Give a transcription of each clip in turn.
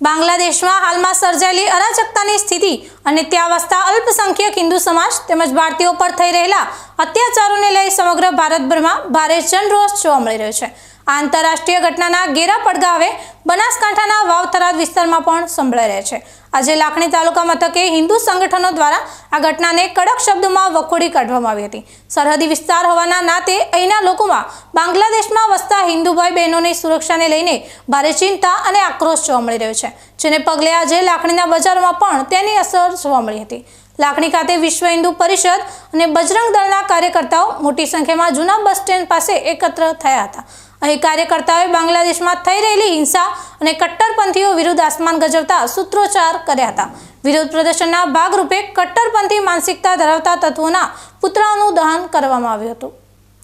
બાંગ્લાદેશમાં હાલમાં સર્જાયેલી અરાજકતાની સ્થિતિ અને ત્યાં વસતા અલ્પસંખ્યક હિન્દુ સમાજ તેમજ ભારતીયો પર થઈ રહેલા અત્યાચારોને લઈ સમગ્ર ભારતભરમાં ભારે જનરોષ જોવા મળી રહ્યો છે. આંતરરાષ્ટ્રીય ઘટનાના ઘેરા પડઘા હવે બનાસકાંઠાના વાવ થરાદ વિસ્તારમાં પણ સંભળાઈ રહ્યા છે. આજે લાખણી તાલુકા મથકે હિન્દુ સંગઠનો દ્વારા આ ઘટનાને કડક શબ્દોમાં વખોડી કાઢવામાં આવી હતી. સરહદી વિસ્તાર હોવાના નાતે અહીંના લોકોમાં બાંગ્લાદેશમાં વસતા હિન્દુ ભાઈ બહેનોની સુરક્ષાને લઈને ભારે ચિંતા અને આક્રોશ જોવા મળી રહ્યો છે, જેને પગલે આજે લાખણીના બજારોમાં પણ તેની અસર જોવા મળી હતી. લાખણી ખાતે વિશ્વ હિન્દુ પરિષદ અને બજરંગ દળના કાર્યકર્તાઓ મોટી સંખ્યામાં જૂના બસ સ્ટેન્ડ પાસે એકત્ર થયા હતા. અહીં કાર્યકર્તાઓએ બાંગ્લાદેશમાં થઈ રહેલી હિંસા અને કટ્ટરપંથીઓ વિરુદ્ધ આસમાન ગજવતા સૂત્રોચ્ચાર કર્યા હતા. વિરોધ પ્રદર્શનના ભાગરૂપે કટ્ટરપંથી માનસિકતા ધરાવતા તત્વોના પુતળાનું દહન કરવામાં આવ્યું હતું.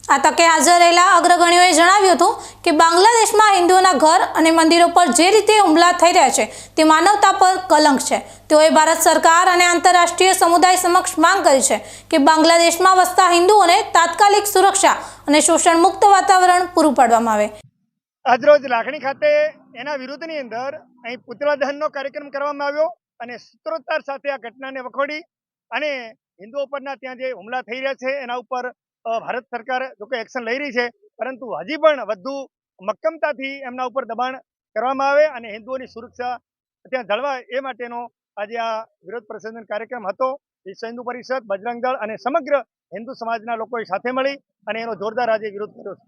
આ તકે હાજર રહેલા અગ્રગણ્યોએ જણાવ્યું હતું કે બાંગ્લાદેશમાં હિન્દુઓના ઘર અને મંદિરો પર જે રીતે હુમલા થઈ રહ્યા છે તે માનવતા પર કલંક છે. તેઓએ ભારત સરકાર અને આંતરરાષ્ટ્રીય સમુદાય સમક્ષ માંગ કરી છે કે બાંગ્લાદેશમાં વસતા હિન્દુઓને તાત્કાલિક સુરક્ષા અને શોષણ મુક્ત વાતાવરણ પૂરું પાડવામાં આવે. આજરોજ લાખણી ખાતે એના વિરુદ્ધની અંદર અહીં પુતળા દહનનો કાર્યક્રમ કરવામાં આવ્યો અને સૂત્રોચ્ચાર સાથે આ ઘટનાને વખોડી અને હિન્દુઓ પરના ત્યાં જે હુમલા થઈ રહ્યા છે એના ઉપર ભારત સરકાર જો કે એક્શન લઈ રહી છે, પરંતુ હજી પણ વધુ મક્કમતાથી એમના ઉપર દબાણ કરવામાં આવે અને હિન્દુઓની સુરક્ષા ત્યાં જળવાય એ માટેનો આજે આ વિરોધ પ્રદર્શન કાર્યક્રમ હતો. વિશ્વ હિન્દુ પરિષદ બજરંગ દળ અને સમગ્ર હિન્દુ સમાજના લોકોએ સાથે મળી અને એનો જોરદાર આજે વિરોધ કર્યો છે.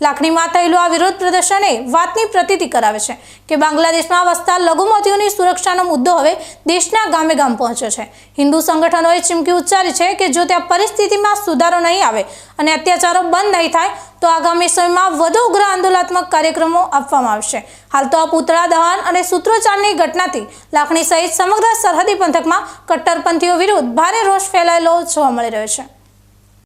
લાખણીમાં થયેલું આ વિરોધ પ્રદર્શન એ વાતની પ્રતીતિ કરાવે છે કે બાંગ્લાદેશમાં વસતા લઘુમતીઓની સુરક્ષાનો મુદ્દો હવે દેશના ગામે ગામ પહોંચ્યો છે. હિન્દુ સંગઠનોએ ચીમકી ઉચ્ચારી છે કે જો ત્યાં પરિસ્થિતિમાં સુધારો નહીં આવે અને અત્યાચારો બંધ નહીં થાય, તો આગામી સમયમાં વધુ ઉગ્ર આંદોલનાત્મક કાર્યક્રમો આપવામાં આવશે. હાલ તો આ પૂતળા દહન અને સૂત્રોચ્ચારની ઘટનાથી લાખણી સહિત સમગ્ર સરહદી પંથકમાં કટ્ટરપંથીઓ વિરુદ્ધ ભારે રોષ ફેલાયેલો જોવા મળી રહ્યો છે.